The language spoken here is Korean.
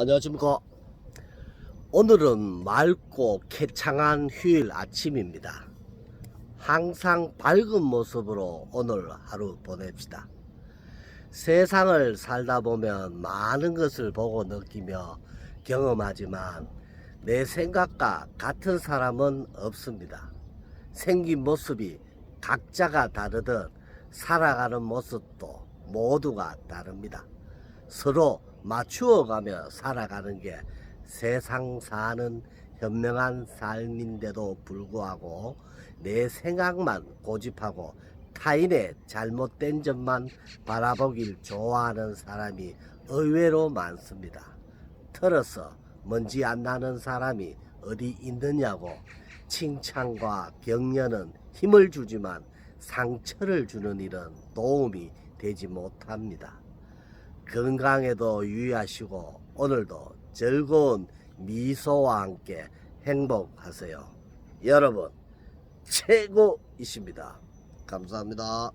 안녕하십니까. 오늘은 맑고 쾌창한 휴일 아침입니다. 항상 밝은 모습으로 오늘 하루 보냅시다. 세상을 살다 보면 많은 것을 보고 느끼며 경험하지만 내 생각과 같은 사람은 없습니다. 생긴 모습이 각자가 다르듯 살아가는 모습도 모두가 다릅니다. 서로 맞추어가며 살아가는 게 세상 사는 현명한 삶인데도 불구하고 내 생각만 고집하고 타인의 잘못된 점만 바라보길 좋아하는 사람이 의외로 많습니다. 틀어서 먼지 안 나는 사람이 어디 있느냐고 칭찬과 격려는 힘을 주지만 상처를 주는 일은 도움이 되지 못합니다. 건강에도 유의하시고 오늘도 즐거운 미소와 함께 행복하세요. 여러분 최고이십니다. 감사합니다.